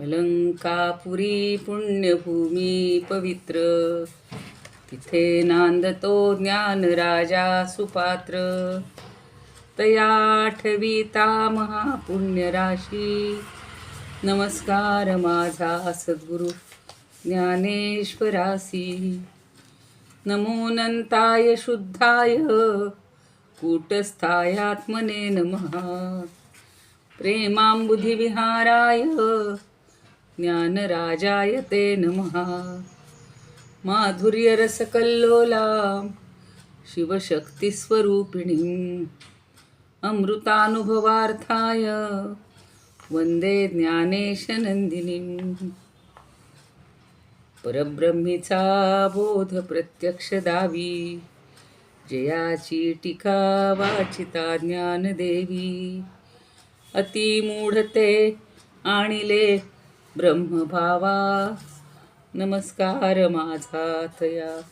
अलंकापुरी पुण्यभूमी पवित्र. तिथे नांदतो ज्ञान राजा सुपात्र. तयाठविता महापुण्यराशी नमस्कार माझा सद्गुरु ज्ञानेश्वरासी. नमो नंताय शुद्धाय कूटस्थायात्मने नमः. प्रेमाम्बुधिविहाराय ज्ञानराजाय ते नमः. माधुर्यरसकल्लोला शिवशक्तिस्वरूपिणीम् अमृतानुभवार्थाय वन्दे ज्ञानेशनन्दिनीम्. परब्रह्मीचा बोध प्रत्यक्ष दावी जयाची टीका वाचिता ज्ञानदेवी. अतिमूढते आणिले ब्रह्मभावा। नमस्कार माझा थया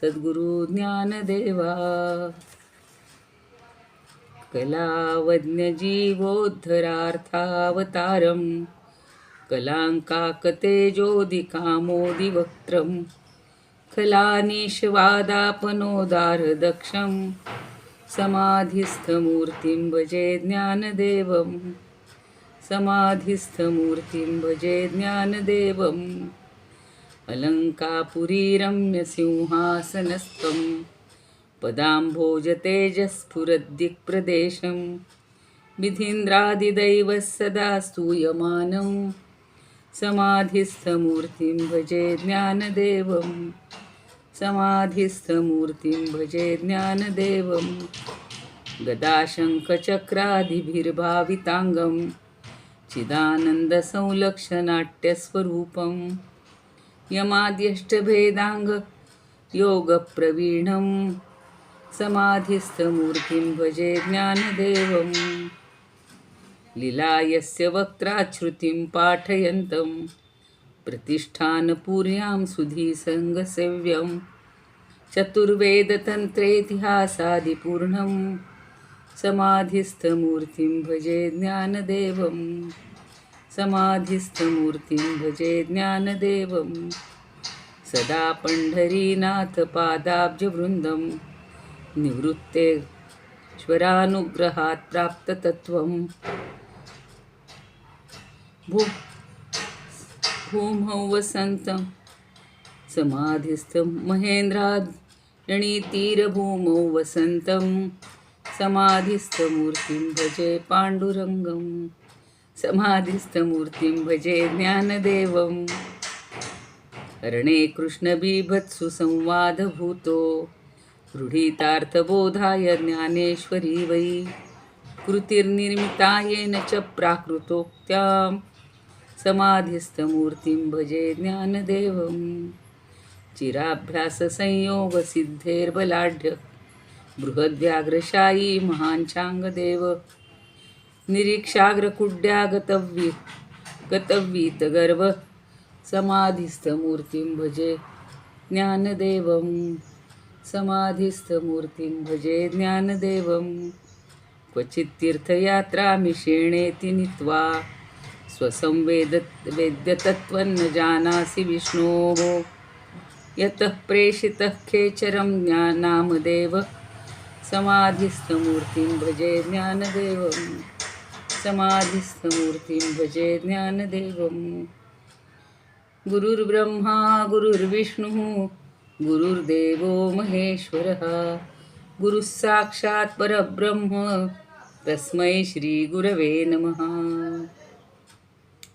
सद्गुरु ज्ञानदेवा। कलावज्ञजीवोद्धरार्थावतारं कलाङ्काकतेजोदिकामोदिवक्त्रं खलानीशवादापनोदारदक्षं समाधिस्थमूर्तिं भजे ज्ञानदेवम्। समाधिस्थमूर्तिं भजे ज्ञानदेवम् अलङ्कापुरी रम्यसिंहासनस्थं पदाम्भोजतेजस्फुरद्दिक्प्रदेशं विधीन्द्रादिदैवः सदा स्तूयमानं। समाधिस्थमूर्तिं भजे ज्ञानदेवम् समाधिस्थमूर्तिं भजे ज्ञानदेवं। गदाशङ्खचक्रादिभिर्भाविताङ्गम्। चिदानन्दसंलक्षनाट्यस्वरूपं यमाद्यष्टभेदाङ्गयोगप्रवीणं समाधिस्थमूर्तिं भजे ज्ञानदेवं लिलायस्य वक्त्राच्छ्रुतिं पाठयन्तं प्रतिष्ठानपूर्यां सुधीसङ्गसेव्यं चतुर्वेदतन्त्रेतिहासादिपूर्णम् समाधिस्थमूर्तिं भजे ज्ञानदेवं। समाधिस्थमूर्तिं भजे ज्ञानदेवं। सदा पण्ढरीनाथपादाब्जवृन्दं निवृत्तेश्वरानुग्रहात् प्राप्ततत्त्वं। भू भूमौ वसन्तं समाधिस्थं महेन्द्रायणीतीरभूमौ वसन्तं समाधिस्थमूर्तिं भजे पाण्डुरङ्गं समाधिस्थमूर्तिं भजे ज्ञानदेवम्। अरणे कृष्णबीभत्सु संवादभूतो गृहीतार्थबोधाय ज्ञानेश्वरी वै। कृतिर्निर्मिता येन च प्राकृतोक्त्यां समाधिस्थमूर्तिं भजे ज्ञानदेवं चिराभ्याससंयोगसिद्धेर्बलाढ्य बृहद्व्याघ्रशायी महाञ्चाङ्गदेव गतव्यीत गर्व समाधिस्थमूर्तिं भजे ज्ञानदेवं समाधिस्थमूर्तिं भजे ज्ञानदेवं क्वचित्तीर्थयात्रामिषेणेति नीत्वा स्वसंवेद वेद्यतत्त्वन्न जानासि विष्णोः। यतः प्रेषितः खेचरं ज्ञानामदेव समाधिस्थमूर्तिं भजे ज्ञानदेवं। समाधिस्थमूर्तिं भजे ज्ञानदेवम् गुरुर्ब्रह्मा गुरुर्विष्णुः गुरुर्देवो महेश्वरः। गुरुःसाक्षात् परब्रह्म तस्मै श्रीगुरवे नमः।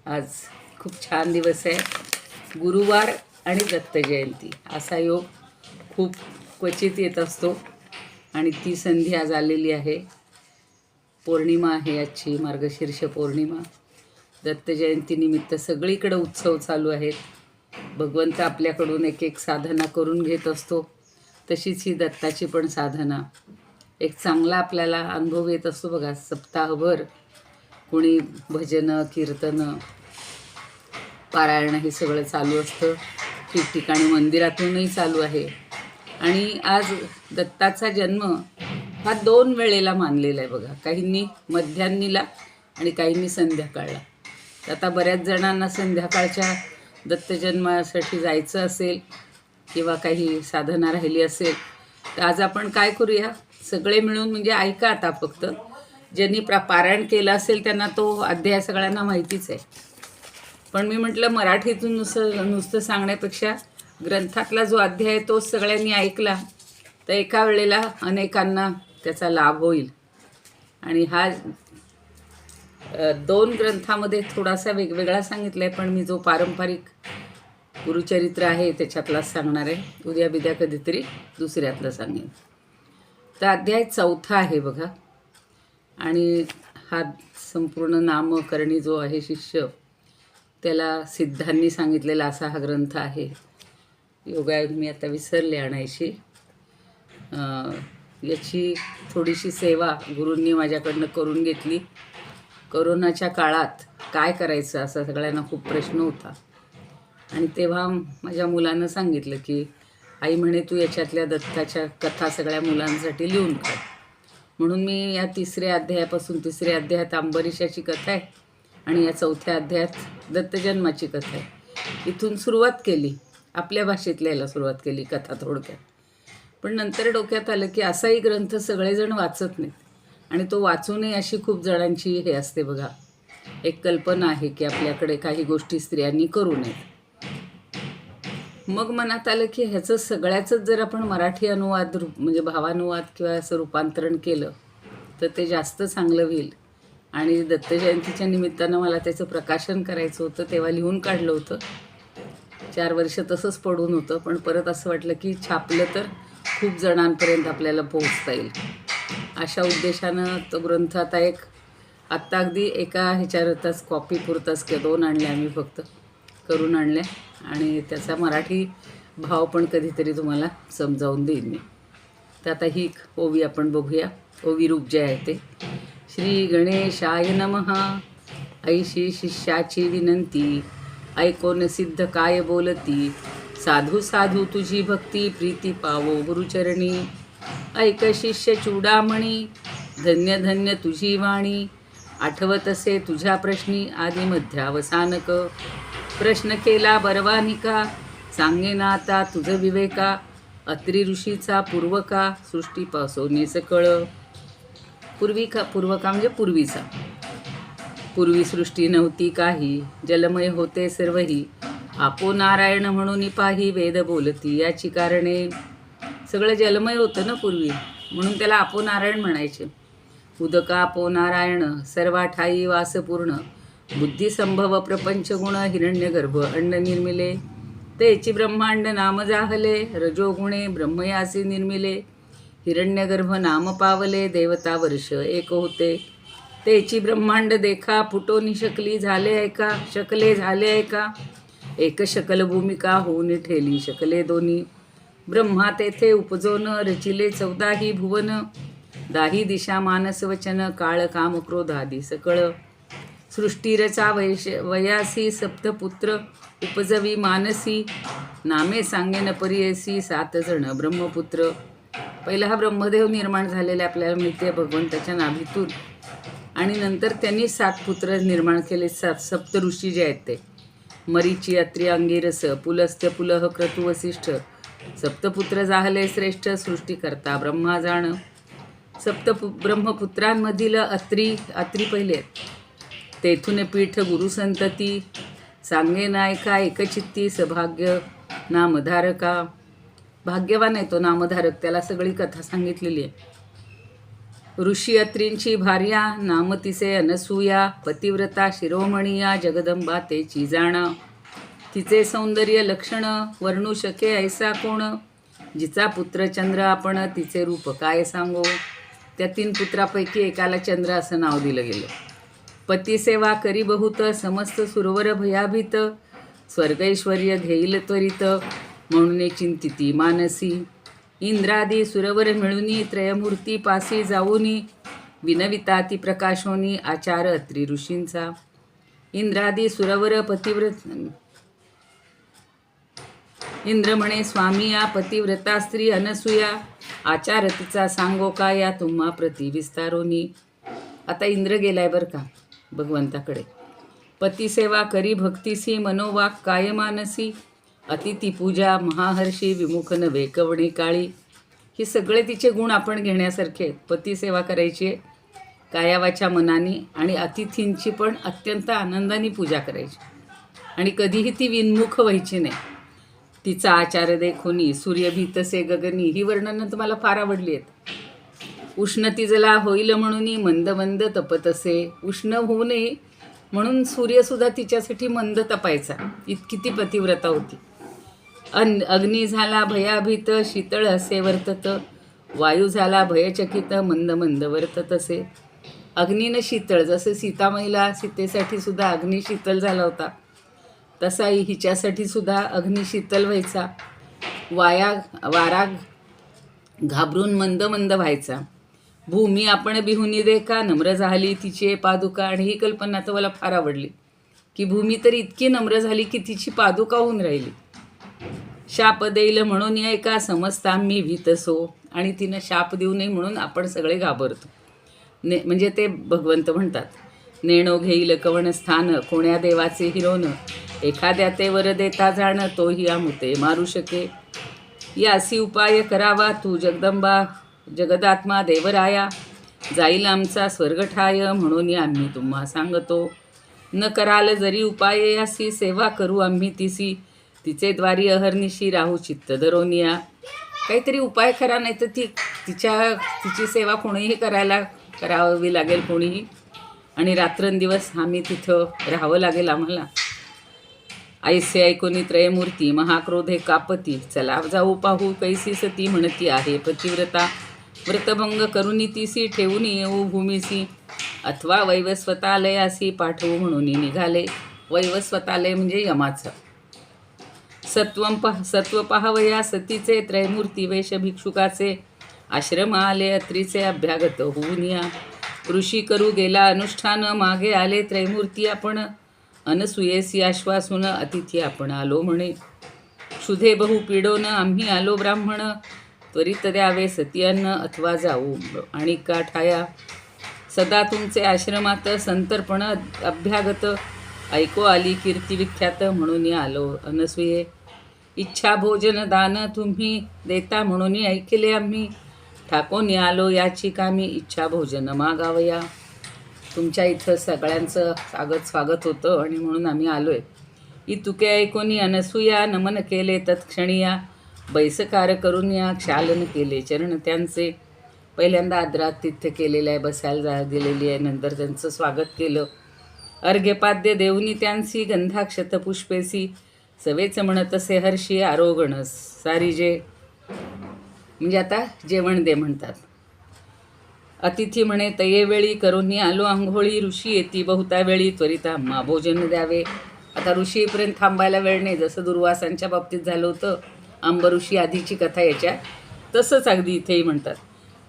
आज खूप छान दिवस आहे. गुरुवार आणि दत्त जयंती असा योग खूप क्वचित येत असतो. आणि ती संधी आज आलेली आहे. पौर्णिमा आहे आजची मार्गशीर्ष पौर्णिमा. दत्त जयंतीनिमित्त सगळीकडे उत्सव चालू आहेत. भगवंत आपल्याकडून एक एक साधना करून घेत असतो. तशीच ही दत्ताची पण साधना. एक चांगला आपल्याला अनुभव येत असतो बघा सप्ताहभर कुणी भजनं कीर्तनं पारायण हे सगळं चालू असतं. ठिकठिकाणी मंदिरातूनही चालू आहे. आणि आज दत्ताचा जन्म हा दोन वेळेला मानलेला आहे बघा. काहींनी मध्यान्नीला आणि काहींनी संध्याकाळला. तर आता बऱ्याच जणांना संध्याकाळच्या दत्तजन्मासाठी जायचं असेल किंवा काही साधना राहिली असेल तर आज आपण काय करूया? सगळे मिळून म्हणजे ऐका आता फक्त. ज्यांनी प्रा पारायण केलं असेल त्यांना तो अध्याय सगळ्यांना माहितीच आहे. पण मी म्हटलं मराठीतून नुसतं नुसतं सांगण्यापेक्षा ग्रंथातला जो अध्याय तो तोच सगळ्यांनी ऐकला तर एका वेळेला अनेकांना त्याचा लाभ होईल. आणि हा दोन ग्रंथामध्ये थोडासा वेगवेगळा सांगितला आहे पण मी जो पारंपरिक गुरुचरित्र आहे त्याच्यातलाच सांगणार आहे. उद्या बिद्या कधीतरी दुसऱ्यातलं सांगेन. तर अध्याय चौथा आहे बघा. आणि हा संपूर्ण नामकरणी जो आहे शिष्य त्याला सिद्धांनी सांगितलेला असा हा ग्रंथ आहे. योगायोग मी आता विसरले आणायची याची थोडीशी सेवा गुरूंनी माझ्याकडनं करून घेतली. करोनाच्या काळात काय करायचं असा सगळ्यांना खूप प्रश्न होता. आणि तेव्हा माझ्या मुलानं सांगितलं की आई म्हणे तू याच्यातल्या दत्ताच्या कथा सगळ्या मुलांसाठी लिहून काढ. म्हणून मी या तिसऱ्या अध्यायापासून तिसऱ्या अध्यायात अंबरीशाची कथा आहे आणि या चौथ्या अध्यायात दत्तजन्माची कथा आहे. इथून सुरुवात केली. आपल्या भाषेत लिहायला सुरुवात केली कथा थोडक्यात. पण नंतर डोक्यात आलं की असाही ग्रंथ सगळेजण वाचत नाहीत. आणि तो वाचूनही अशी खूप जणांची हे असते बघा. एक कल्पना आहे की आपल्याकडे काही गोष्टी स्त्रियांनी करू नयेत. मग मनात आलं की ह्याचं सगळ्याचंच जर आपण मराठी अनुवाद रूप म्हणजे भावानुवाद किंवा असं रूपांतरण केलं तर ते जास्त चांगलं होईल. आणि दत्तजयंतीच्या निमित्तानं मला त्याचं प्रकाशन करायचं होतं तेव्हा लिहून काढलं होतं. चार वर्ष तसंच पडून होतं पण परत असं वाटलं की छापलं तर खूप जणांपर्यंत आपल्याला पोहोचता येईल. अशा उद्देशानं तो ग्रंथ आता एक आत्ता अगदी एका ह्याच्यावरच कॉपी पुरताच किंवा दोन आणल्या आम्ही फक्त करून आणल्या. आणि त्याचा मराठी भाव पण कधीतरी तुम्हाला समजावून देईन मी. तर आता ही ओवी आपण बघूया. ओवी रूप जे आहे ते. श्री गणेशाय नमः. ऐशी शिष्याची विनंती. ऐकोन सिद्ध काय बोलती? साधू साधू तुझी भक्ती प्रीती पावो गुरुचरणी. ऐक शिष्य चूडामणी धन्य धन्य तुझी वाणी. आठवत असे तुझ्या प्रश्नी आदी मध्यावसानक. प्रश्न केला बरवानिका सांगे ना आता तुझ विवेका. अत्रि ऋषीचा पूर्वका सृष्टीपासून सकळ पूर्वी का पूर्वका म्हणजे पूर्वीचा. पूर्वी सृष्टी नव्हती काही. जलमय होते सर्वही. आपो नारायण म्हणून पाही वेद बोलती. याची कारणे सगळं जलमय होतं ना पूर्वी. म्हणून त्याला आपो नारायण म्हणायचे. उदका आपो नारायण सर्वा ठाई वासपूर्ण. बुद्धिसंभव प्रपंच गुण हिरण्यगर्भ अंड निर्मिले. तेची ब्रह्मांड नाम जाहले रजोगुणे ब्रह्मयासी निर्मिले. हिरण्यगर्भ नाम पावले देवता वर्ष एक होते. तेची ब्रह्मांड देखा फुटोनी शकली झाले आहे का? शकले झाले आहे का? एक शकल भूमिका होऊन ठेली शकले दोन्ही. ब्रह्मा तेथे उपजोन रचिले चौदाही भुवन. दाही दिशा मानस वचन काळ काम क्रोधादी सकळ. सृष्टीरचा वैश वयासी सप्तपुत्र उपजवी मानसी. नामे सांगेन परियसी सात जण ब्रह्मपुत्र. पहिला हा ब्रह्मदेव निर्माण झालेला आपल्याला माहिती आहे भगवंताच्या नाभीतून. आणि नंतर त्यांनी सात पुत्र निर्माण केले. सात सप्त ऋषी जे आहेत ते. मरीची अत्री अंगिरस पुलस्त्य पुलह क्रतु वसिष्ठ. सप्तपुत्र जाहले श्रेष्ठ सृष्टीकर्ता ब्रह्मा जाण. सप्तपु ब्रह्मपुत्रांमधील अत्री अत्री पहिले आहेत. तेथून पीठ गुरुसंतती सांगे नायका एकचित्ती सभाग्य नामधारका. भाग्यवान आहे तो नामधारक त्याला सगळी कथा सांगितलेली आहे. ऋषियत्रींची भार्या नाम तिचे अनसूया पतिव्रता शिरोमणीया जगदंबा तेची जाणा. तिचे सौंदर्य लक्षण वर्णू शके ऐसा कोण? जिचा पुत्र चंद्र आपण तिचे रूप काय सांगो? त्या तीन पुत्रापैकी एकाला चंद्र असं नाव दिलं गेलं. पतिसेवा करी बहुत समस्त सुरवर भयाभीत. स्वर्गैश्वर्य घेईल त्वरित म्हणून चिंतिती मानसी. इंद्रादी सुरवर मिळुनी त्रयमूर्ती पासी जाऊनी विनविता ती प्रकाशोनी आचार अत्री ऋषींचा. इंद्रादी सुरवर पतिव्रत इंद्र म्हणे स्वामी या पतिव्रता स्त्री अनसूया आचार तिचा सांगो का या तुम्हा प्रति विस्तारोनी. आता इंद्र गेलाय बरं का भगवंताकडे. पतिसेवा करी भक्तिसी मनोवाक कायमानसी अतिथी पूजा महाहर्षी विमुख वेकवणी काळी हे सगळे तिचे गुण आपण घेण्यासारखे आहेत. पतीसेवा करायची आहे कायावाच्या मनाने आणि अतिथींची पण अत्यंत आनंदाने पूजा करायची. आणि कधीही ती विनमुख व्हायची नाही. तिचा आचार देखोनी सूर्यभीतसे गगनी ही वर्णनं तुम्हाला फार आवडली आहेत. उष्णती जला होईल म्हणून मंद मंद तपत असे. उष्ण होऊ नये म्हणून सूर्यसुद्धा तिच्यासाठी मंद तपायचा. इतकी ती पतिव्रता होती. अन अग्नी झाला भयाभीत शीतळ असे वर्तत. वायू झाला भयचकित मंद मंद वर्तत असे. अग्नीनं शीतळ जसं सीतामहीला सीतेसाठी सुद्धा अग्नी शीतल झाला होता तसा हिच्यासाठी सुद्धा अग्नी शीतल व्हायचा. वाया वारा घाबरून मंद मंद व्हायचा. भूमी आपण बिहुनी का नम्र झाली तिची पादुका आणि ही कल्पना तर मला फार आवडली. की भूमी तर इतकी नम्र झाली की तिची पादुका होऊन राहिली. शाप देईल म्हणून एका समजता मी भीतसो आणि तिनं शाप देऊ नये म्हणून आपण सगळे घाबरतो. ने म्हणजे ते भगवंत म्हणतात नेणो घेईल कवण स्थान कोण्या देवाचे हिरोन? एखाद्या ते वर देता जाणं तोही आमुते मारू शके. यासी उपाय करावा तू जगदंबा जगदात्मा देवराया. जाईल आमचा स्वर्गठाय म्हणून आम्ही तुम्हा सांगतो. न कराल जरी उपाय यासी सेवा करू आम्ही तिसी. तिचे द्वारी अहर्निशी राहू चित्त धरोनिया काहीतरी उपाय करा नाही तर ती तिच्या तिची सेवा कोणीही करायला करावी लागेल कोणीही. आणि रात्रंदिवस आम्ही तिथं राहावं लागेल आम्हाला. ऐसे ऐकोनी त्रयमूर्ती महाक्रोधे कापती. चला जाऊ पाहू कैसी सती म्हणती आहे पतिव्रता. व्रतभंग करुनी तिसी ठेवून येऊ भूमीसी. अथवा वैवस्वतालयासी पाठवू म्हणून निघाले. वैवस्वतालय म्हणजे यमाचं. सत्वम पह सत्व पाहावया सतीचे त्रयमूर्ती वेश भिक्षुकाचे आश्रम आले अत्रीचे अभ्यागत होऊन या ऋषी करू गेला अनुष्ठान मागे आले त्रैमूर्ती आपण. अनसुयेसी आश्वासून अतिथी आपण आलो म्हणे. क्षुधे बहु पिडोन आम्ही आलो ब्राह्मण. त्वरित द्यावे सतियन्न अथवा जाऊ आणि का ठाया सदा तुमचे आश्रमात संतर्पण अभ्यागत. ऐको आली कीर्ती विख्यात म्हणून आलो अनसुये. इच्छा भोजन दान तुम्ही देता म्हणून ऐकले आम्ही. ठाकून आलो याची कामी इच्छा भोजन मागावया. तुमच्या इथं सगळ्यांचं स्वागत स्वागत होतं आणि म्हणून आम्ही आलो आहे इतुके तुके ऐकोनी अनसूया नमन केले तत्क्षणिया. बैसकार करून या क्षालन केले चरण त्यांचे. पहिल्यांदा आदरात तिथं केलेलं आहे बसायला जा गेलेली आहे नंतर त्यांचं स्वागत केलं. अर्घ्यपाद्य देवनी त्यांसी गंधाक्षत पुष्पेसी सवेच म्हणत असे हर्षी आरोगणस. सारी जे म्हणजे आता जेवण दे म्हणतात. अतिथी म्हणे तयेवेळी करून आलो आंघोळी ऋषी येती बहुता वेळी त्वरित आम्हा भोजन द्यावे. आता ऋषीपर्यंत थांबायला वेळ नाही जसं दुर्वासांच्या बाबतीत झालं होतं. आंब ऋषी आधीची कथा याच्या तसंच अगदी इथेही म्हणतात.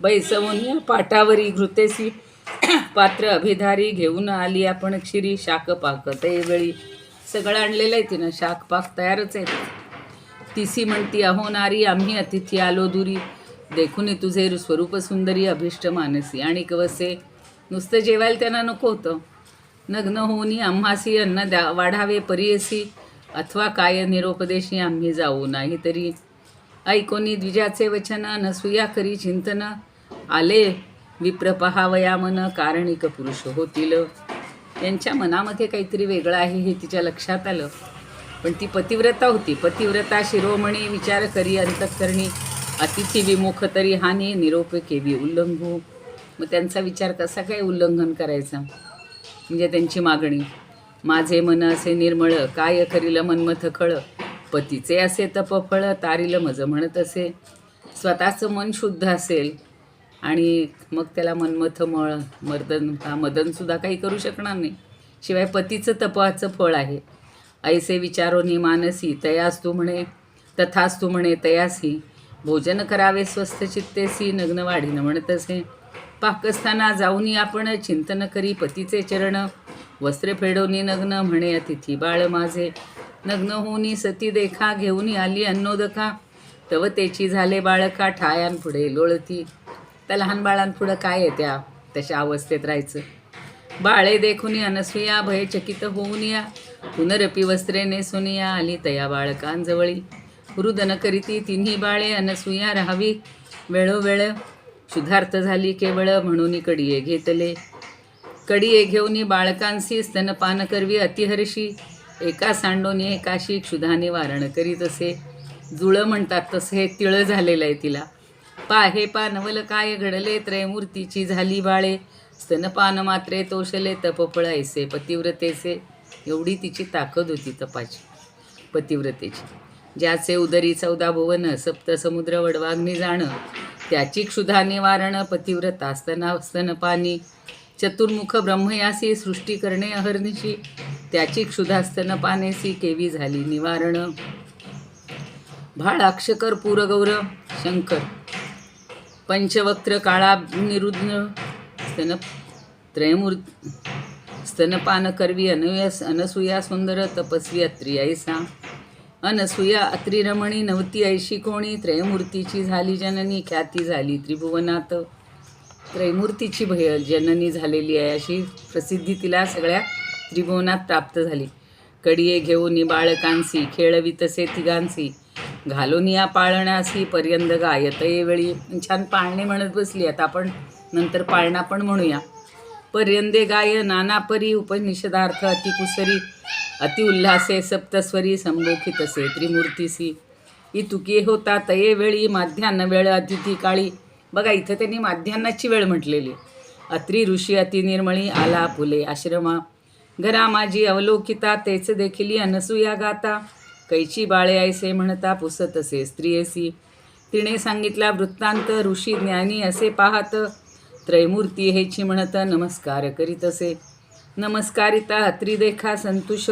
बैसवून पाटावरी घृतेसी पात्र अभिधारी घेऊन आली आपण क्षिरी शाक पाक तयेवेळी सगळं आणलेलं आहे तिनं शाकपाक तयारच आहे. तिसी म्हणती अहो नारी आम्ही अतिथी आलो दुरी. देखून तुझे स्वरूप सुंदरी अभिष्ट मानसी. आणि कवसे नुसतं जेवायला त्यांना नको होतं. नग्न होऊनी आम्हासी अन्न द्या वाढावे परियसी. अथवा काय निरोपदेशी आम्ही जाऊ नाही तरी ऐकोनी द्विजाचे वचन नसूया करी चिंतन. आले विप्र पहावया मन कारणिक पुरुष होतील. त्यांच्या मनामध्ये काहीतरी वेगळं आहे हे तिच्या लक्षात आलं. पण ती पतिव्रता होती. पतिव्रता शिरोमणी विचार करी अंतकरणी अतिथी विमुख तरी हानी निरोप केवी उल्लंघू. मग त्यांचा विचार कसा काय उल्लंघन करायचा? म्हणजे त्यांची मागणी माझे मन असे निर्मळ काय करील मनमथ खळ? पतीचे असे तपफळ तारील मज म्हणत असे. स्वतःचं मन शुद्ध असेल आणि मग त्याला मनमथ मळ मर्दन हा मदनसुद्धा काही करू शकणार नाही. शिवाय पतीचं तपाचं फळ आहे. ऐसे विचारोनी मानसी तयास तू म्हणे तथास तू म्हणे तयासी. भोजन करावे स्वस्थ चित्तेसी नग्न वाढीनं म्हणत असे पाकस्थाना जाऊनी आपण चिंतन करी पतीचे चरण. वस्त्रे फेडोनी नग्न म्हणे अतिथी बाळ माझे. नग्न होऊनी सती देखा घेऊनी आली अन्नोदका. तव तेची झाले बाळका ठायांपुढे लोळती. त्या लहान बाळांपुढं काय आहे त्या तशा अवस्थेत राहायचं? बाळे देखून अनसुया भयचकित होऊन या. पुनरपी वस्त्रे नेसून या आली तया बाळकांजवळी. रुदन करीती तिन्ही बाळे अनसुया राहावी. वेळोवेळ शुद्धार्थ झाली केवळ म्हणून कडिये घेतले. कडिये घेऊन बाळकांसी स्तनपान करवी अतिहर्षी. एका सांडोनी एकाशी क्षुधाने वारण करीत असे. जुळं म्हणतात तसं हे तिळं झालेलं आहे तिला. पाहे पानवल काय घडले? त्रयमूर्तीची झाली बाळे. स्तनपान मात्रे तोषले तपपळायसे पतिव्रतेचे. एवढी तिची ताकद होती तपाची पतिव्रतेची. ज्याचे उदरी चौदा भुवन सप्त समुद्र वडवाग्नी जाणं. त्याची क्षुधा निवारण पतिव्रता स्तना स्तनपानी चतुर्मुख ब्रह्मयासी सृष्टी करणे अहर्निशी. त्याची क्षुधा स्तनपानेसी केवी झाली निवारण. भाळाक्षकर पूरगौर शंकर. पंचवक्त्र काळा निरुद्ध स्तन त्रयमूर् स्तनपान करवी अनयस अनसुया सुंदर तपस्वी अत्री ऐसा। अनसुया अत्री रमणी नवती ऐशी कोणी त्रयमूर्तीची झाली जननी ख्याती झाली त्रिभुवनात। त्रयमूर्तीची भय जननी झालेली आहे अशी प्रसिद्धी तिला सगळ्या त्रिभुवनात प्राप्त झाली. कडिये घेऊन बाळकांसी खेळवी तसे तिघांसी घालून या ही पर्यंत गायत वेळी. छान पाळणे म्हणत बसली. आता आपण नंतर पाळणा पण म्हणूया. पर्यंदे गाय नाना परी उपनिषदार्थ अतिकुसरी अतिउल्हासे सप्तस्वरी संबोखितसे त्रिमूर्तीसी. तुकी होता तये वेळी माध्यान्ह वेळ अतिथी काळी. बघा इथं त्यांनी माध्यान्हाची वेळ म्हटलेली. अत्री ऋषी अतिनिर्मळी आला फुले आश्रमा. घरा माझी अवलोकिता तेच देखील अनसूया गाता. कैची बाळे ऐसे म्हणता पुसत असे. स्त्रियसी तिने सांगितला वृत्तांत ऋषी ज्ञानी असे पाहत त्रयमूर्ती हेची म्हणत नमस्कार करीत असे. नमस्कारिता अत्रिदेखा संतोष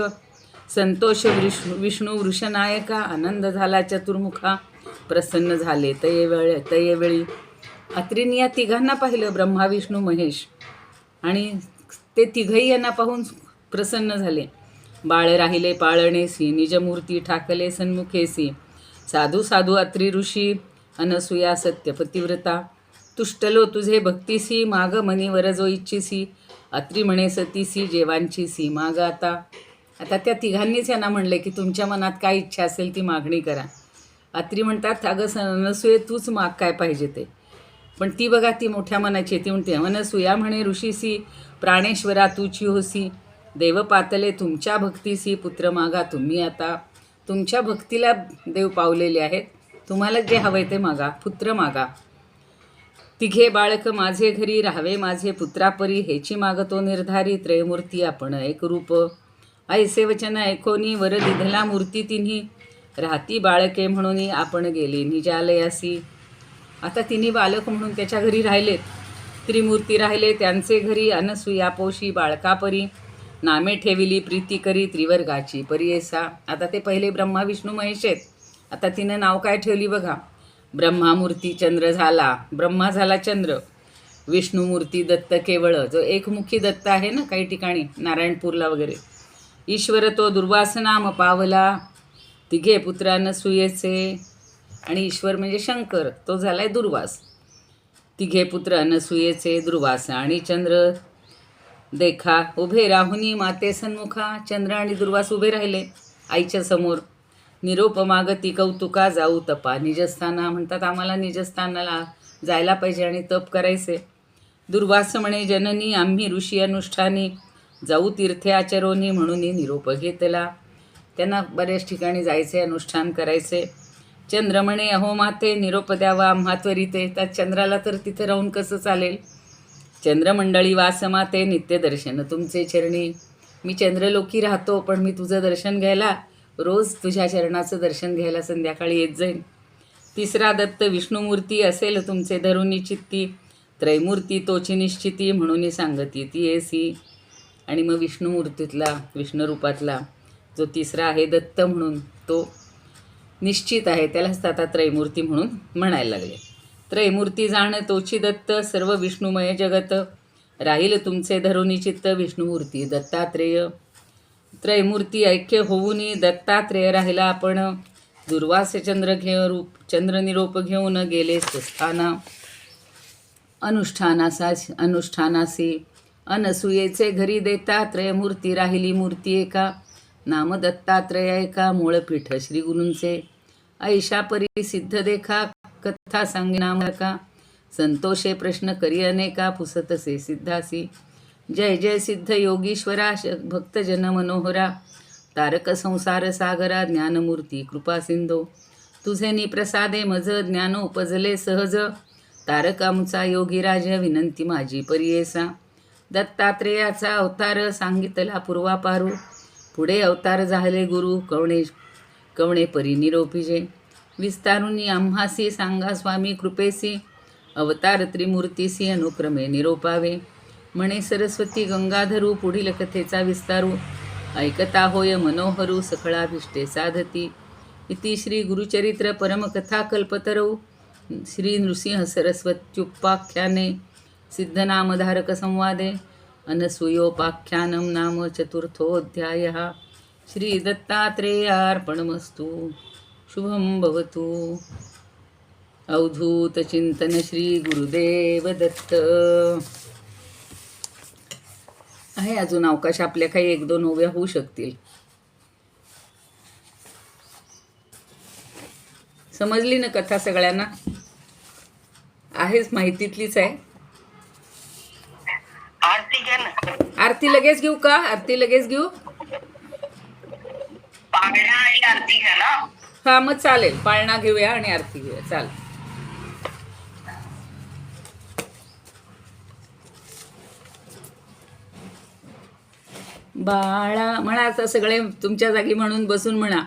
संतोष वृष विष्णू वृषनायका आनंद झाला चतुर्मुखा प्रसन्न झाले तये वेळ तयेवेळी या तिघांना पाहिलं ब्रह्मा विष्णू महेश. आणि ते तिघही यांना पाहून प्रसन्न झाले. बाळ राहिले पाळणेसी निजमूर्ती ठाकले सन्मुखेसी साधू साधू अत्री ऋषी अनसुया सत्यपतिव्रता. तुष्टलो तुझे भक्तीसी माग मनी जो इच्छिसी अत्री म्हणे सतीसी जेवांची सी माग आता. आता त्या तिघांनीच यांना म्हणलं की तुमच्या मनात काय इच्छा असेल ती मागणी करा. अत्री म्हणतात अगं स अनसूये तूच माग काय पाहिजे ते. पण ती बघा ती मोठ्या मनाची आहे. ती म्हणते अनसूया म्हणे ऋषीसी प्राणेश्वरा तुची होसी देवपातले तुमच्या भक्तीसी पुत्र मागा तुम्ही आता तुमच्या भक्तीला देव पावलेले आहेत. तुम्हाला जे हवंय ते मागा पुत्र मागा. तिघे बाळक माझे घरी राहावे माझे पुत्रापरी हेची मागतो निर्धारी त्रयमूर्ती आपण एक रूप. ऐसे वचन ऐकोनी वर दिधला मूर्ती तिन्ही. राहती बाळके म्हणून आपण गेली निजालयासी. आता तिन्ही बालक म्हणून त्याच्या घरी राहिलेत. त्रिमूर्ती राहिले त्यांचे घरी अनसुयापोशी बाळकापरी. नामे ठेविली प्रीती करी त्रिवर्गाची परियेसा आता ते पहिले ब्रह्मा विष्णू महेश आहेत. आता तिनं नाव काय ठेवली बघा. ब्रह्मामूर्ती चंद्र झाला. ब्रह्मा झाला चंद्र. विष्णूमूर्ती दत्त केवळ. जो एकमुखी दत्त आहे ना काही ठिकाणी नारायणपूरला वगैरे. ईश्वर तो दुर्वासनाम पावला. तिघे पुत्रानं सुयेचे. आणि ईश्वर म्हणजे शंकर. तो झालाय दुर्वास. तिघे पुत्र अनसुयेचे दुर्वास. आणि चंद्र देखा उभे राहुनी माते सन्मुखा चंद्र आणि दुर्वास उभे राहिले आईच्या समोर. निरोप मागती कौतुका जाऊ तपा निजस्थाना म्हणतात आम्हाला निजस्थानाला जायला पाहिजे आणि तप करायचे. दुर्वास म्हणे जननी आम्ही ऋषी अनुष्ठानी जाऊ तीर्थे आचरोनी म्हणून निरोप घेतला. त्यांना बऱ्याच ठिकाणी जायचे अनुष्ठान करायचे. चंद्र म्हणे अहो माते निरोप द्यावा आम्हा त्वरिते त्या चंद्राला तर तिथे राहून कसं चालेल? चंद्रमंडळी वासमा ते नित्यदर्शन तुमचे चरणी. मी चंद्रलोकी राहतो पण मी तुझं दर्शन घ्यायला रोज तुझ्या चरणाचं दर्शन घ्यायला संध्याकाळी येत जाईन. तिसरा दत्त विष्णुमूर्ती असेल तुमचे धरुनी चित्ती. त्रैमूर्ती तोची निश्चिती म्हणून सांगती ती एसी आणि मग विष्णुमूर्तीतला विष्णुरूपातला जो तिसरा आहे दत्त म्हणून तो निश्चित आहे. त्यालाच आता त्रैमूर्ती म्हणून म्हणायला लागले. त्रैमूर्ती जाण तोची दत्त सर्व विष्णुमय जगत. राहील तुमचे धरुनी चित्त विष्णुमूर्ती दत्तात्रेय. त्रैमूर्ती ऐक्य होऊनी दत्तात्रेय राहिला आपण. दुर्वास चंद्र घे रूप चंद्रनिरोप घेऊन गेले स्वस्थाना अनुष्ठानासा अनुष्ठानासी. अनसुयेचे घरी देता त्रयमूर्ती राहिली मूर्ती एका. नाम दत्तात्रय एका मूळपीठ श्री गुरूंचे ऐशा परी सिद्ध देखा कथा सांगे का संतोषे प्रश्न करी अनेका पुसतसे सिद्धासी। जय जय सिद्ध योगीश्वरा श- भक्तजन मनोहरा। तारक संसार सागरा ज्ञानमूर्ती कृपा सिंधो। तुझे निप्रसादे मज ज्ञान उपजले सहज। तारकामचा योगीराज विनंती माझी परियेसा दत्तात्रेयाचा अवतार सांगितला पूर्वापारू पुढे अवतार झाले गुरु कवणे कवणे परी निरोपिजे? विस्तारुनी आम्हासी सांगा स्वामी कृपेसी। अवतार त्रिमूर्तीसी अनुक्रमे निरोपावे। म्हणे सरस्वती गंगाधरू पुढील कथेचा विस्तारू। ऐकता होय मनोहरू सकळाभिष्टे साधती। इति श्री गुरुचरित्र परमकथा कल्पतरौ श्री नृसिंह सरस्वत्युपाख्याने सिद्धनामधारक संवादे। अनसूयोपाख्यानं नाम चतुर्थोऽध्यायः। श्रीदत्तात्रेयार्पणमस्तु शुभं भवतु। अवधूतचिंतन श्री गुरुदेव दत्त। आहे अजून अवकाश आपल्या काही एक दोन ओव्या होऊ शकतील. समजली ना कथा सगळ्यांना? आहेच माहितीतलीच आहे. आरती घ्या ना. आरती लगेच घेऊ का? आरती लगेच घेऊ? पाळणा आणि आरती घ्या ना. हा मग चालेल. पाळणा घेऊया आणि आरती घेऊया. चालेल. बाळा म्हणा आता सगळे तुमच्या जागी म्हणून बसून म्हणा.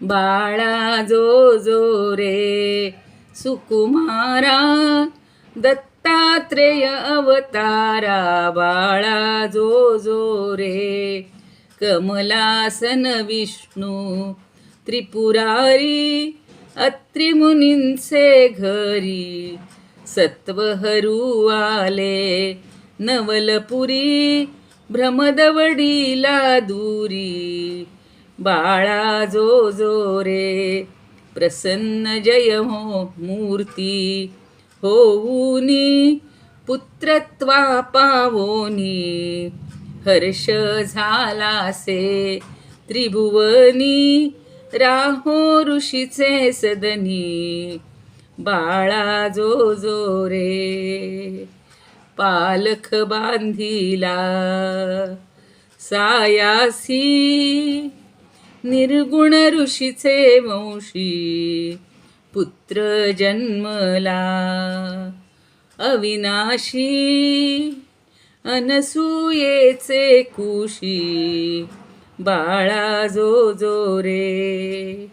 बाळा जो जो रे सुकुमारा दत्तात्रेय अवतारा. बाळा जो जो रे कमलासन विष्णू त्रिपुरारी अत्रिमुनींचे घरी सत्वहरू आले नवलपुरी भ्रमदवडीला दुरी बाळा जो जो रे प्रसन्न जय हो मूर्ती होऊनी पुत्रत्वा पावोनी हर्ष झालासे. त्रिभुवनी राहो ऋषीचे सदनी बाळा जो जो रे. पालख बांधिला सायासी निर्गुण ऋषीचे वंशी पुत्र जन्मला अविनाशी. अनसूयेचे कुशी बाळा जो जो रे.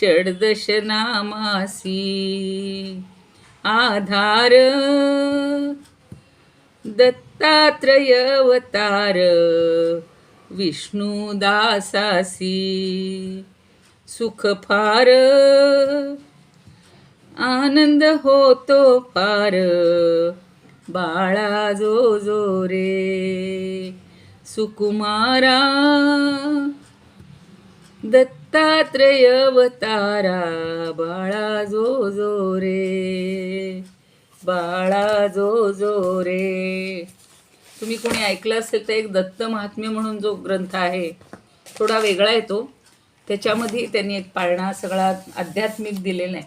षडदश नामासी आधार दत्तात्रय अवतार विष्णुदासासी सुख फार आनंद होतो फार बाळा जो जो रे. सुकुमारा दत्तात्रय अवतारा बाळा जो जो रे. बाळा जो जो रे. तुम्ही कोणी ऐकलं असेल तर एक दत्त महात्म्य म्हणून जो ग्रंथ आहे थोडा वेगळा येतो त्याच्यामध्ये त्यांनी एक पाळणा सगळा आध्यात्मिक दिलेला आहे.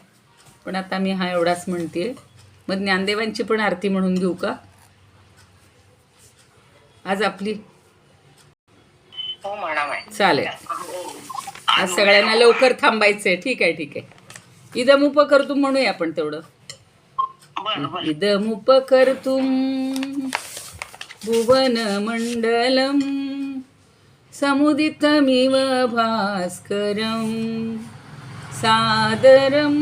पण आता मी हा एवढाच म्हणते मग ज्ञानदेवांची पण आरती म्हणून घेऊ का? आज आपली चालेल. आज सगळ्यांना लवकर थांबायचंय. ठीक आहे ठीक आहे. इदम उपकर्तुम म्हणूया आपण तेवढं. इदम उपकर्तुम भुवन मंडलम समुदितमिव भास्करम सादरम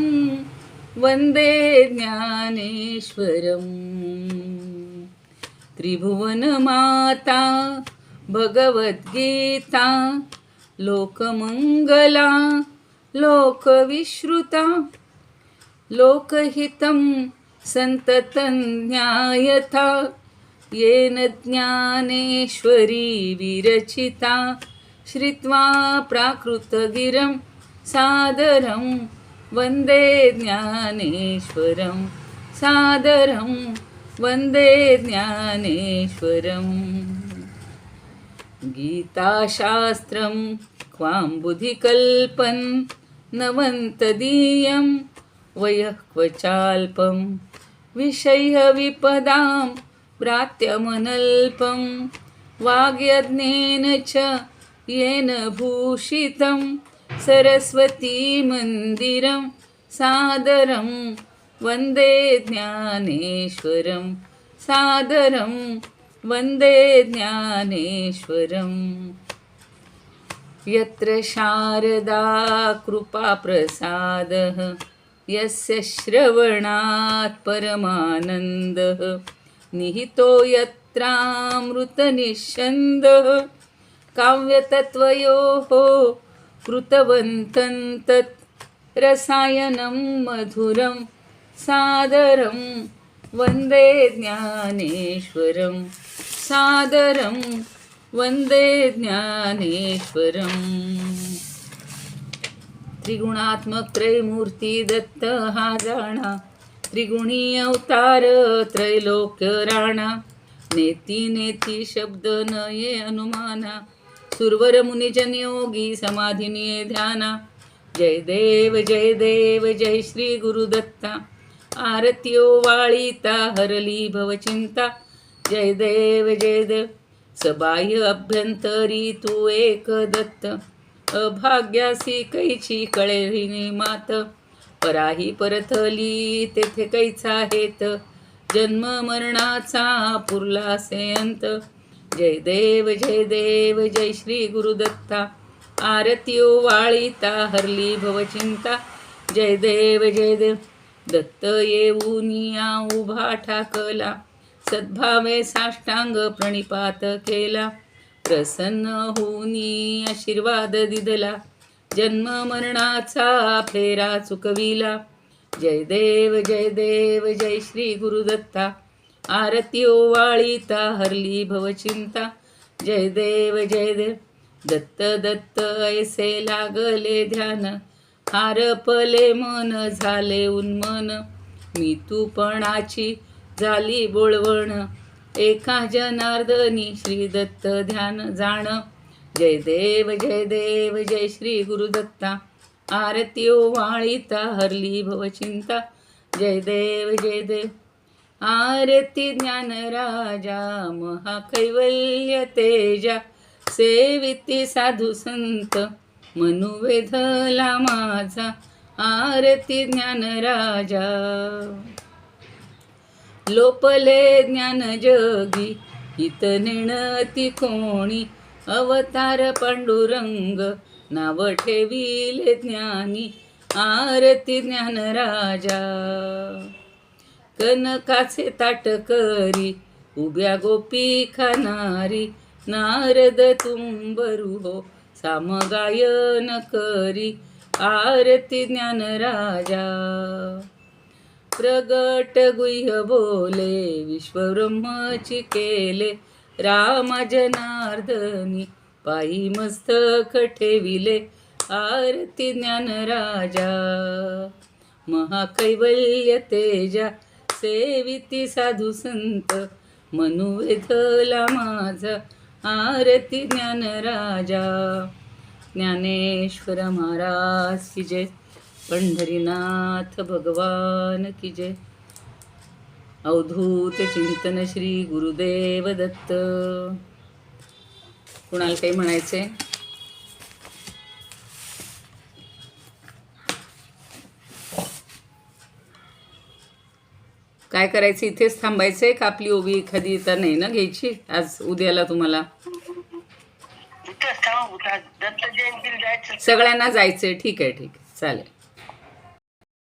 वन्दे ज्ञानेश्वरम्। त्रिभुवनमाता भगवद्गीता लोकमङ्गला लोकविश्रुता लोकहितं सन्ततं ज्ञायथा येन ज्ञानेश्वरी विरचिता श्रित्वा प्राकृतगिरं सादरं वन्दे ज्ञानेश्वरं सादरं वन्दे ज्ञानेश्वरम्। गीताशास्त्रं क्वां बुधिकल्पन् नवन्तदीयं वयः क्वचाल्पं विषयविपदां प्रात्यमनल्पं वाग्यज्ञेन च येन भूषितम्। सरस्वतीमन्दिरं सादरं वन्दे ज्ञानेश्वरं। सादरं वन्दे ज्ञानेश्वरम् यत्र शारदा कृपाप्रसादः यस्य श्रवणात् परमानन्दः निहितो यत्रामृतनिःस्यन्दः काव्यतत्त्वयोः कृतवन्तं तत् रसायनं मधुरं सादरं वन्दे ज्ञानेश्वरं। सादरं वन्दे ज्ञानेश्वरम् त्रिगुणात्मक त्रयमूर्ती दत्त हा जाणा त्रिगुणी अवतार त्रैलोक्य राणा। नेती नेती शब्द न ये अनुमाना सुरवर मुनिजन योगी समाधिनिये ध्याना। जय देव जय देव जय श्री गुरुदत्ता। आरत्यो वाळीता हरली भवचिंता जय देव जय देव। सबाह्य अभ्यंतरी तू एक दत्त। अभाग्यासी कैची कळेहिनी मात। पराही परथली तेथे कैचा हेत। जन्म मरणाचा पुरला से अंत। जय देव जय देव जय श्री गुरुदत्ता. आरतीओ वाळीता हरली भवचिंता जय देव जय देव. दत्त येऊनिया उभा ठाकला. सद्भावे साष्टांग प्रणिपात केला. प्रसन्न होऊनी आशीर्वाद दिदला. जन्म मरणाचा फेरा चुकविला. जय देव जय देव जय श्री गुरुदत्ता. आरती ओवाळीता हरली भवचिंता. जय देव जय देव. दत्त दत्त ऐसे लागले ध्यान. हारपले मन झाले उन्मन. मी तूपणाची झाली बोळवण. एका जनार्दनी श्री दत्त ध्यान जाण. जय देव जय देव जय श्री गुरुदत्ता आरती वाळीता हरली भवचिंता. जय देव जय देव. आरती ज्ञान राजा महाकैवल्य तेजा सेविती साधू संत मनुवेधला माझा आरती ज्ञान राजा. लोपले ज्ञान जगी हित नेणती कोणी अवतार पांडुरंग नाव ठेविले ज्ञानी आरती ज्ञान राजा. कनकाचे ताट करी उभ्या गोपी खानारी नारद तुंबरू हो सामगायन करी आरती ज्ञान राजा. प्रगट गुह्य बोले विश्वब्रह्मची केले रामा जनार्दनी पायी मस्तक ठेविले आरती ज्ञान राजा. महाकैवल्य तेजा सेविती साधू संत मनुवेधला माझा आरती ज्ञान राजा. ज्ञानेश्वर महाराज की जय. पंढरीनाथ भगवान की जय. अवधूत चिंतन श्री गुरुदेव दत्त. कुणाला काही म्हणायचंय? काय करायचं? इथेच थांबायचंय का? आपली ओवी एखादी येता नाही ना घ्यायची? आज उद्याला तुम्हाला. सगळ्यांना जायचंय. ठीक आहे ठीक आहे. चालेल.